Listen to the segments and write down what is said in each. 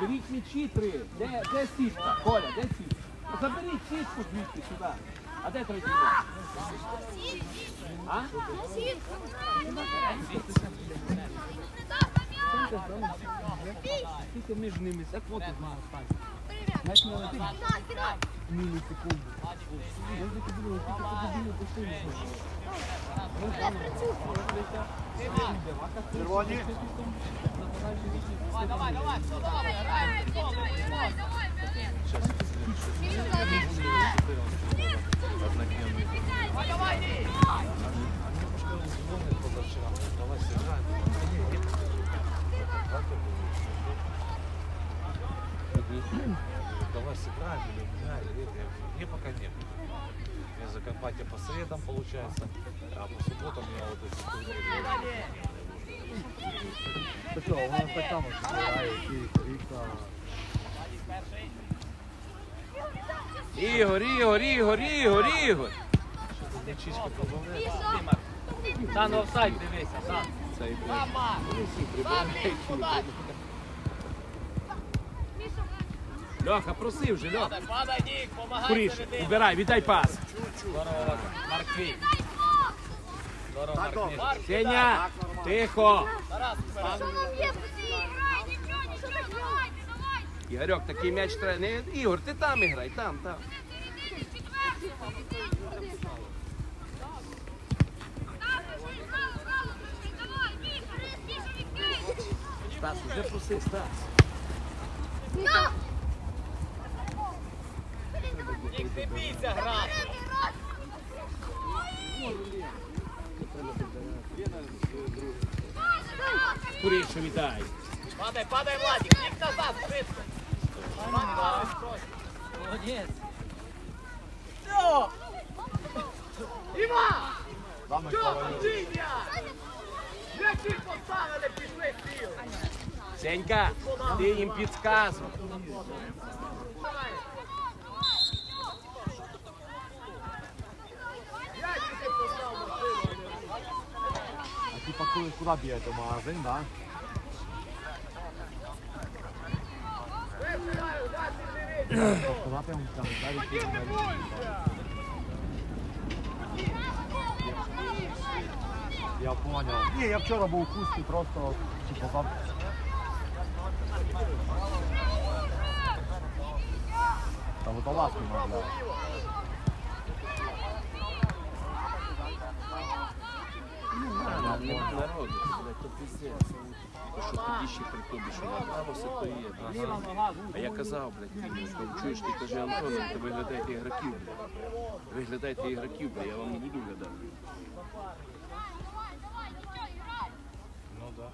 Беріть мічі три. Де, де сітка? Коля, де сітка? Заберіть сітку звідти сюди. А де третій м'яч? А? Тільки між ними секунду має стати. Знаєш, не летить мілісекунду. Я тобі говорю, тільки подобіли постійно. Червоні. Давай сыграем или меня, или это. Мне пока нет. Мне Закарпатье по средам получается, а по субботам я вот эти турниры. Та що, у нас так само збирає, і Ріка. Ігор, Ігор, Ігор, Ігор, Ігор. Мячичка побавляет. Та на офсайд дивися, та. Цей, прибирають. Льоха, проси вже, Льоха. Падай, Нік, помагай Куріш, убирай, віддай пас. Здорово, Марквій. Здорово, Марквій. Марк, Сеня, тихо. Тарас. Ігорьок, такий м'яч треба. Ігор, ти там іграй, там, там. Стас, вже проси, Стас. Нік, не бійся грати. Скоріше віддай. Падай, падай, Владик, Нік назад, швидко. Молодець. Все! Іва! Що там Джиня? Які поставили, пішли сіл. Сенька, ти їм підказуй. А типа коли куди б'єте? Магазин, да? Сказати вам там, далі піде на річку. Я понял. Ні, я вчора був у Хусті, просто типу там. Та водолазки мовляв. Не народу, блядь, то що тоді ще при тобі, то є. А я казав, блядь, ти чуєш, ти каже, Антон, ви виглядаєте ігроків, блядь. Виглядаєте ігроків, блядь, я вам не буду глядати. Ну да.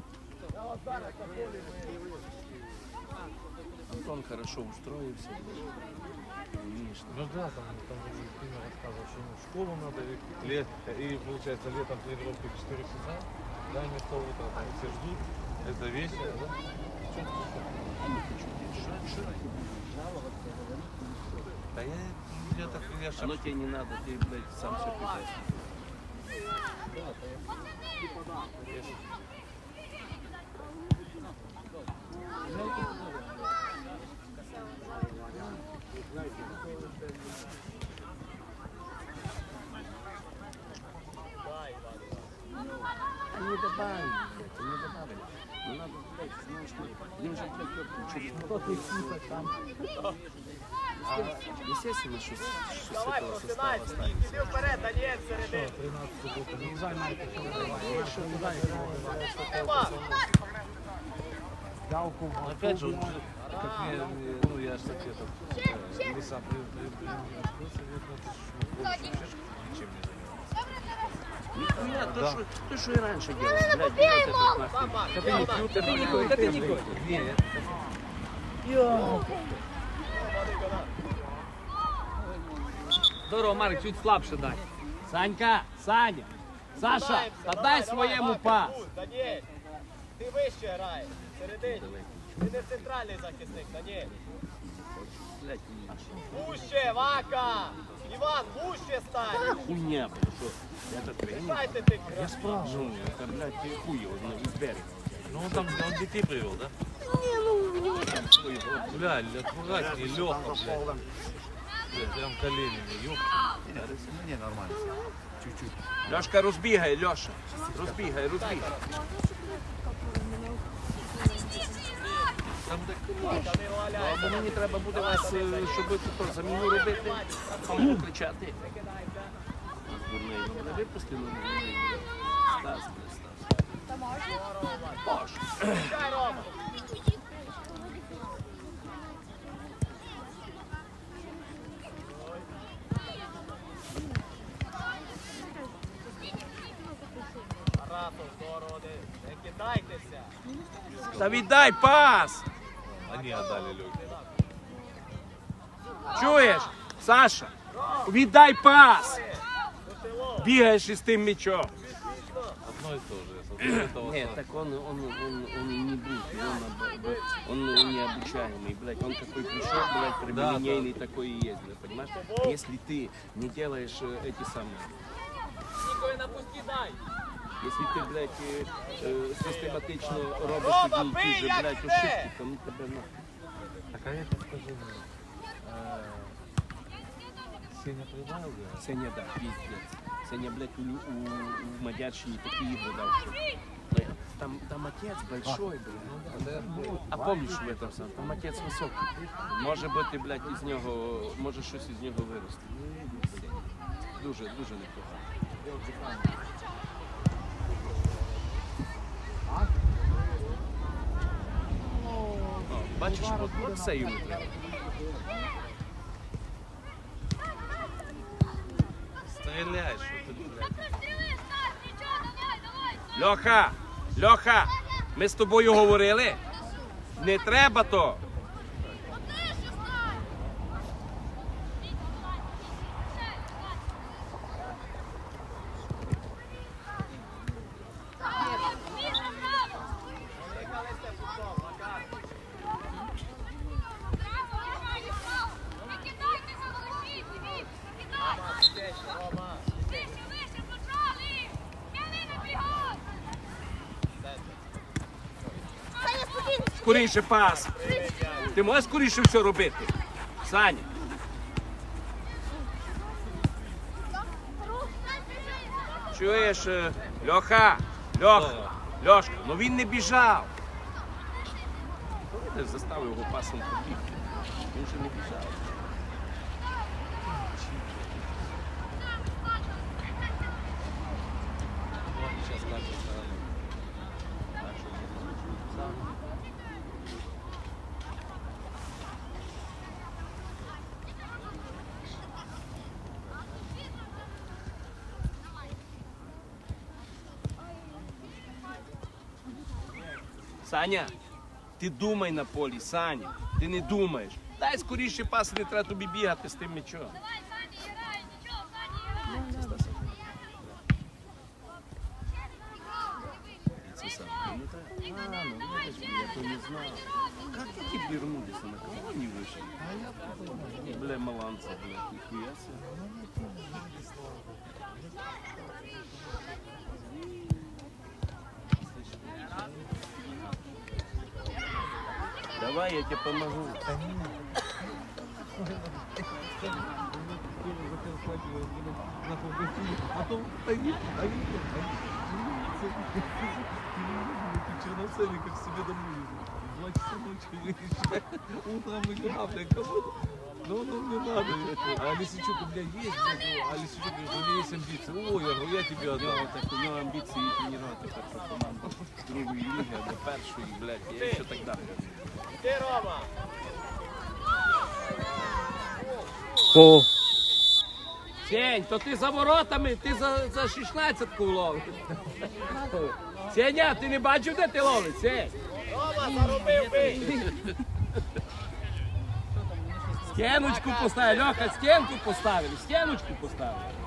Антон хорошо устроився. Умієш. Ну да, там, там ты мне рассказывал, что в школу надо, и, лет, и получается летом тренировки 4 часа, да, вместо утра, там все ждут, это весело, да? Да я, я так, я ж Оно тебе не надо, ты, блядь, сам все прекрасно. Не добавили, блядь, не добавили. Ну надо, блядь, знаешь, ну, им же, блядь, через кто ты там. А, естественно, що, що з Давай, цього состава просинайся, останется. Нік, іди вперед, Даніель середині. 13 год, не Займайте, що вибиває. Що туди Нема. Явку в Опять же, вот, как мне, э, ну я же кстати, этот, э, или сам при- при- то, что и раньше делал, блядь, этот нахуй. Та ти отак. Та ти ніколи. Здорово, Марк, чуть слабше дай. Санька, Саня, Саша, та дай своєму пас. Даніель, ти вище граєш, середині. Ти не центральний захисник, Даніель. Блядь, Вака! Іван, гуще стань! хуйня, блядь, що я так тренер. Дайте ти Я спрашивал. Ну, это, блядь, ты хуй его, ну, из берега. Ну он там, он детей привел, да? Не, ну, у него там свой блядь, отпугать не Леха, Там за блядь. полем. Блядь, Прям коленями, ёп. Ну, не, нормально. Чуть-чуть. Льошка, розбігай, Льоша. Розбігай, розбігай. Ну, мені треба буде вас, е, щоб ви тут заміну робити, кому кричати. Дурний, ну, не випустили. Стас, Стас. Кидайтеся. Та віддай пас! они отдали Лехе. Чуєш? Саша, віддай пас! Бігаєш із тим м'ячом. Одно и то же. С одного этого Нет, сна. так он, он, он, он и не будет, он, об- он необучаемый, блядь, он такой пришел, блядь, прямолинейный такой и есть, блядь, понимаешь? Если ты не делаешь э, эти самые, Нікої на пусті дай. если ты, блядь, э, э, систематично робиш Рома, одні і ті бий, же, як блядь, ти? ошибки, то ну тебе на. Так а это скажи мне. э, Сеня прибавил, да? Сеня, да, пиздец. Сеня, блядь, у, у, у Мадярщине такие игры дал, что... Блядь, Там, там отец большой, блядь. А помниш в этом самому? Там отець високий. Може бути, блядь, із нього, може щось із нього вирости. Дуже, дуже непогано. Бачиш, от, от все йому треба. Стріляй, що ти, блядь. Льоха! Льоха! Ми з тобою говорили. Не треба то. Скоріше пас. Ти можеш скоріше все робити? Саня. Чуєш, е, Льоха, Льоха, Льошка, ну він не біжав. Ти заставив його пасом побігти. Він же не біжав. Вот сейчас кажется стороны. Саня, ти думай на полі, Саня. Ти не думаєш. Дай скоріше пас, не треба тобі бігати з тим м'ячом. Как эти вернулись на кого не вышли? Бля, маланца, бля, нихуя себе. Давай, я тебе помогу. А то они, они, черноцели, как себе домой едут. Два часа ночи выезжают. Утром игра, блядь, кого Ну, ну, не надо. А Лисичук у меня есть, блядь, ну, а Лисичук говорит, у меня есть амбиции. Ой, я говорю, я тебе У нього отдам. так, у нього амбіції тренувати першу команду другої ліги або першої, блядь, я ще так Рома. О, Сень, то ти за воротами, ти за, за 16 ловиш. Сеня, ти не бачив, де ти ловиш, Сень? Рома, заробив, бий. Стіночку поставили, Льоха, стінку поставили, стіночку поставили.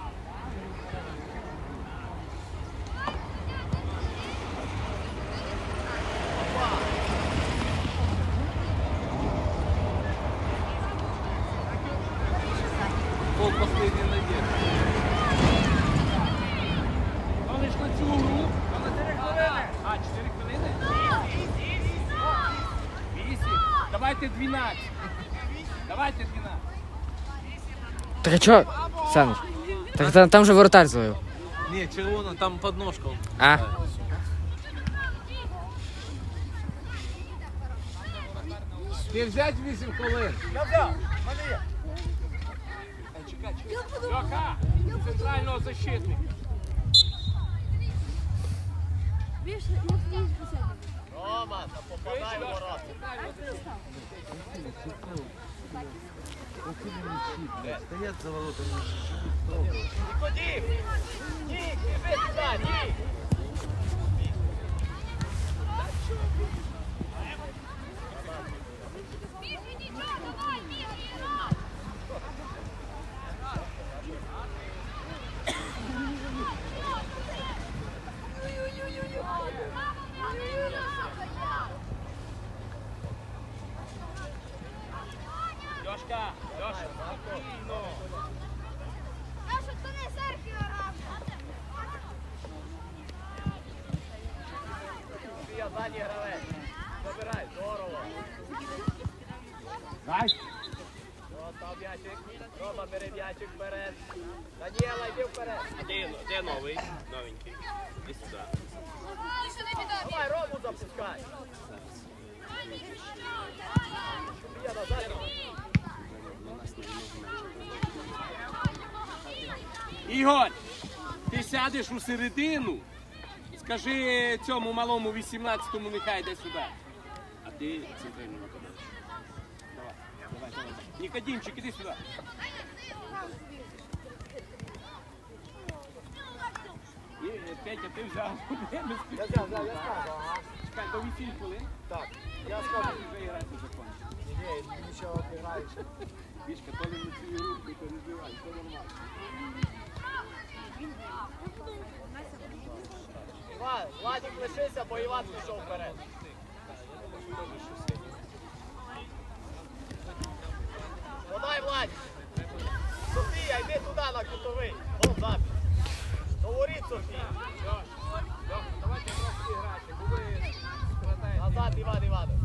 А чо, Саныч? Так там, там же воротар зловив. Ні, червона, там подножка. А? Ти взять 8 хвилин. Я взяв, в мене є. Льоха, центрального защитника. Рома, попадай в ворота. Стоять за воротами. Нікодім! Нік, іди сюди, нік! Льошка, Льоша, спокійно. Софія, задній гравець. Забирай, здорово. Дай. О, став м'ячик. Рома, бери м'ячик вперед. Даніела, йди вперед. Де, де новий? Новенький. Іди сюди. Давай, Рому запускай. Ігор, ти сядеш у середину, скажи цьому малому 18-му нехай йде сюди. А ти центральний нападаєш. Давай, давай, давай. Нікодімчик, іди сюди. І, е, Петя, ти взяв. Я взяв, взяв, я скажу. Ага. Чекай, до 8 хвилин. Так, я скажу. вже грати закончить. Ні, нічого не граєш. Вішка, то не на цю руку, то не збивай, все нормально. Владик лишився, бо Іван пішов вперед. Подай, Владик. Софія, йди туди на кутовий. Гол запис. Говоріть, Софія. Давайте просто грати, бо ви. Назад, Іван Іванович.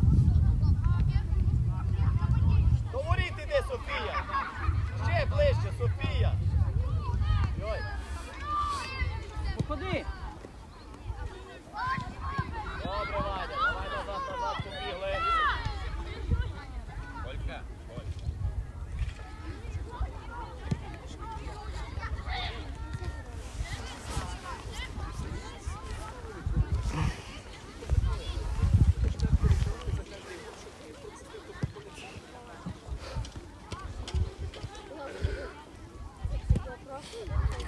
Говоріть іди, Софія. Ще ближче, Софія. Йой. Походи. Добре, Ваня. Давай назад, назад, побігли. Олька, Оль.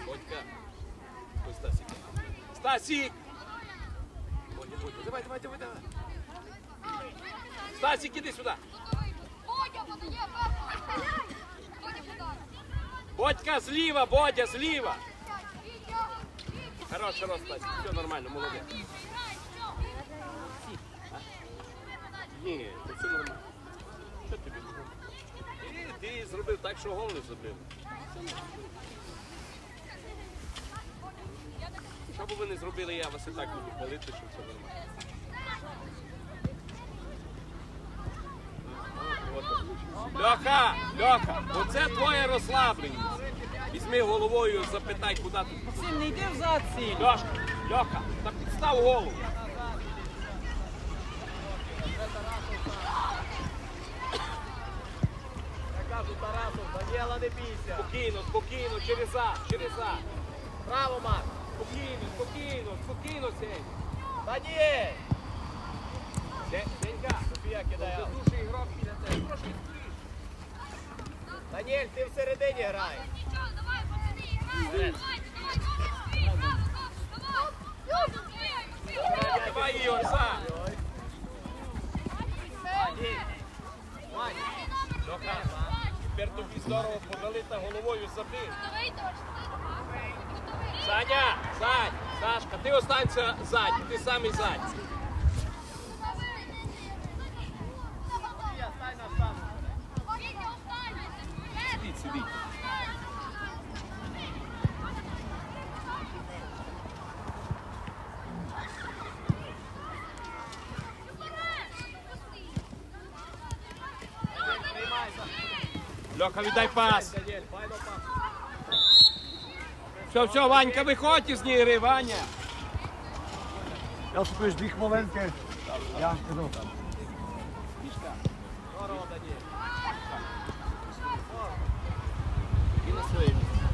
Олька. Ось Стасик. Стасик! Давай, давай, давай, давай. Стасик, іди сюди. Бодька зліва, Бодя, зліва. Хорош, хорош, Стасик, все нормально, молодець. Ні, це все нормально. Що тобі? Ти, ти зробив так, що гол не забив. Що б ви не зробили, я вас і так буду хвалити, що все нормально. Льоха, Льоха, оце твоя розслабленість. Візьми головою, запитай, куди ти. Сім, не йди взад, сім. Льошка, Льоха, та підстав голову. Я кажу Тарасу, Даніела, не бійся. Спокійно, спокійно, через за, через за. Браво, Марк. Спокійно, спокійно, спокійно, Сень. Де- Денька, Софія кидає. це дуже ігрок біля тебе. Трошки скоріше. Даніель, ти всередині граєш. Давай, Ігор, за. Вань, Льоха, тепер тобі здорово подали та головою забив. Саня, Сань, Сашка, ти останься ззаді, ти самий ззаді. Софія, стань на штангу. Сидіть, сидіть. Льоха, віддай пас. Все, все, Ванька, виходь із ніри, Ваня. Я спиш дві хвилинки. Я піду. Здорово, Даніель. І на своє місце.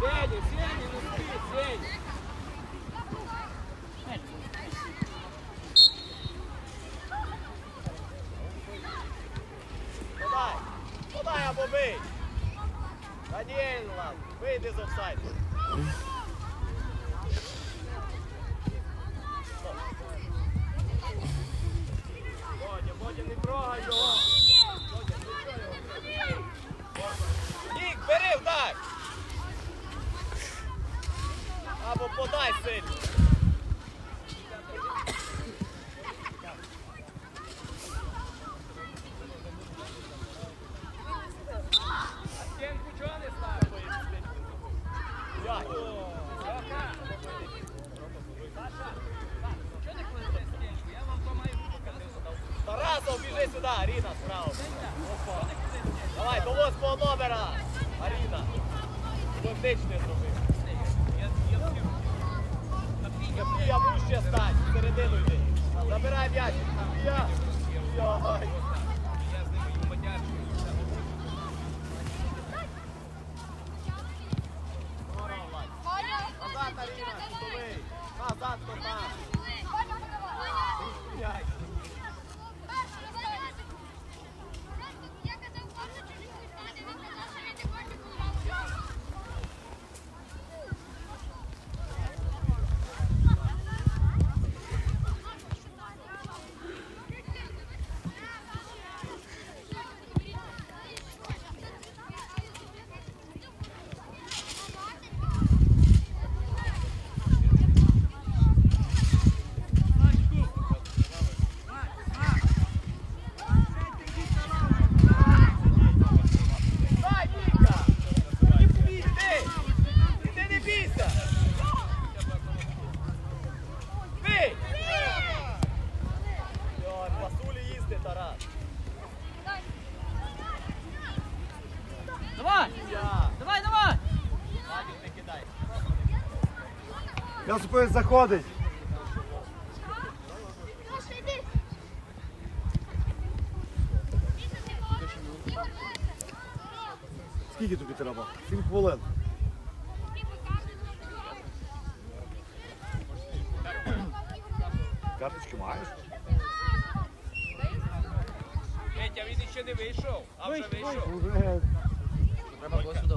Сеня, Сеня, не спи, Сеня. Подай. Подай або бий. Даніель, вийди з офсайду. Бодя, Бодя, не трогай його. Бодя, не трогай його. Нік, бери, вдай. Або подай сильно. Сюди, Аріна справа. Давай, до по номера. Аріна. Фактичний зробив. Я вище стань, всередину йди. Забирай м'яч. Я. Йой. Здорово, Владь. Назад, Аріна, кутовий. Назад, кота. Яй. Дай, Ніка! Іди! Іди, не бійся! Бий! Йой, пасулі їсти, Тарас. Давай! Я. Давай, давай! Вадик, не кидай. Я супиш заходить. Скільки тобі треба? Сім хвилин. Карточки маєш? Петя, він ще не вийшов, а вже вийшов. Треба було сюди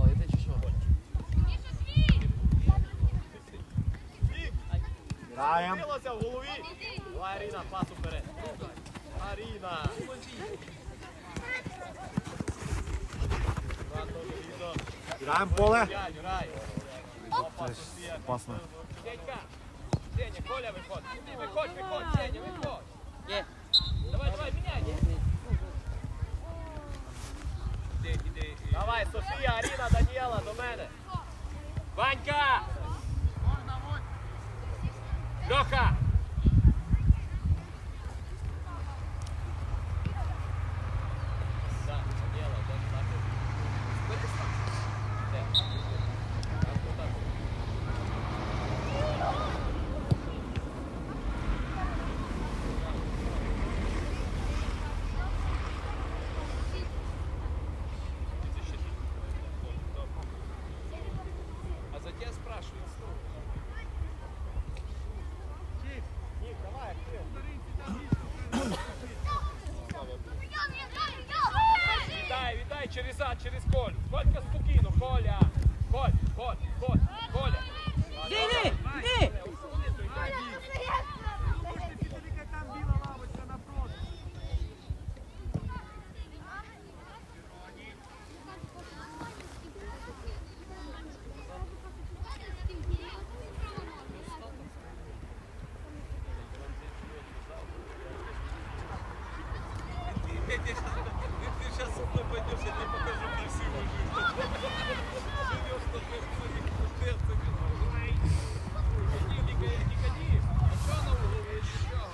лити чи що? Граємо. Билося в голові. Давай, Аріна, пас уперед. Аріна. Аккуратно, Лізо. Граємо поле. П'ять, грай. Опа, Софія. Опасно. Сенька, Сеня, Коля, виходь. Іди, Виходь, виходь, Сеня, виходь. Є. Давай, давай, міняй. Іди, іди. Давай, Софія, Аріна, Даніела, до мене. Ванька! Льоха! Да, Даніела, де так. А за тебя спрашивают снова. Нік, давай, актив. Віддай, віддай через А, через Колю. Колька спокійно, Коля. Коль, Коль, Коль, Коля. Іди, іди! Ты сейчас со мной пойдешь, я тебе покажу красивую жизнь. Живешь на герцога. Не гони, не гони. А что на углу? Еще чего?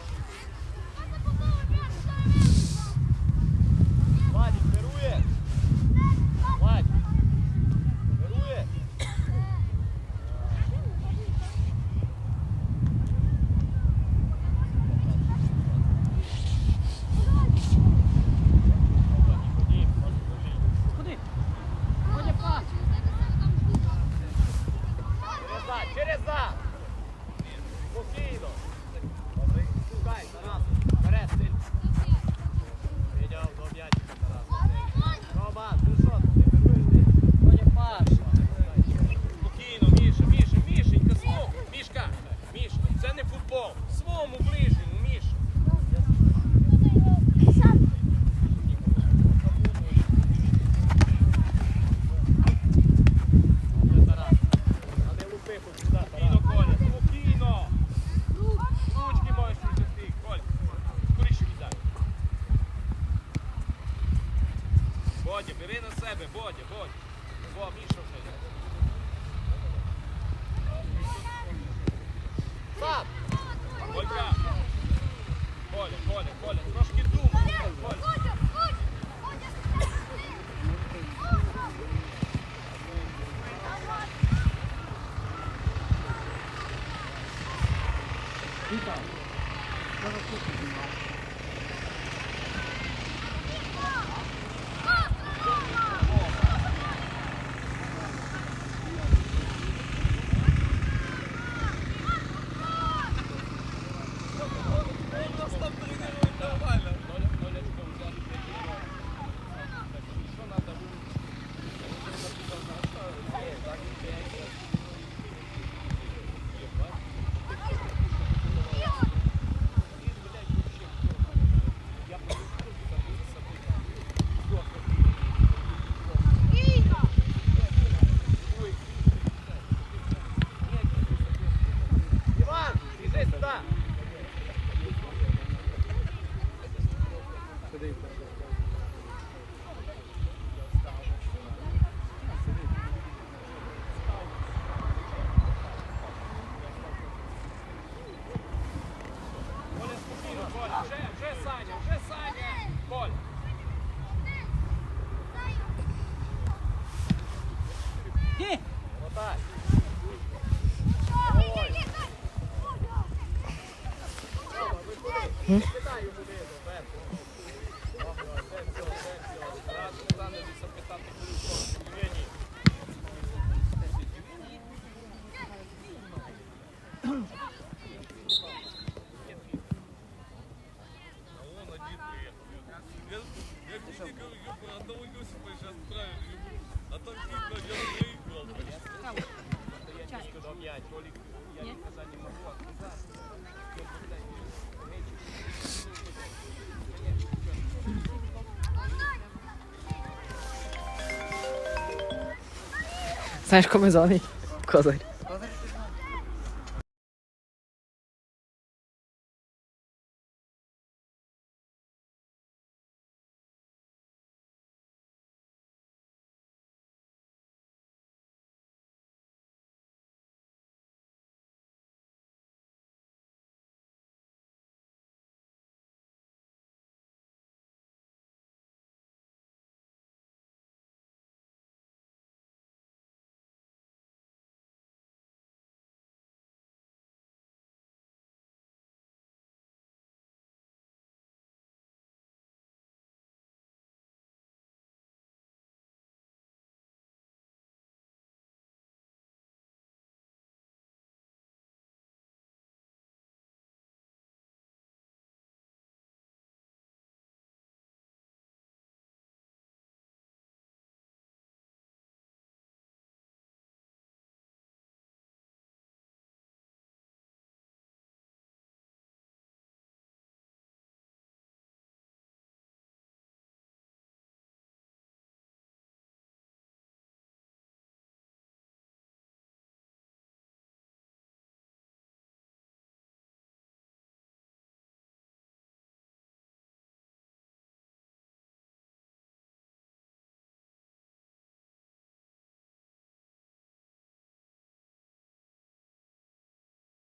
Бодя, бери на себе, Бодя, Бодя. Во, Міша вже. йде. Сам! Колька. Коля, Коля, Коля, трошки думай. Коля. Нас там тренирують нормально. Ноля, Нолечка взяти тренування. Що надо? Іван, біжи сюди! Коля, спокійно, Коля. Вже, вже Саня, вже Саня. Коля. Отак. Знаєш, комизоний козир.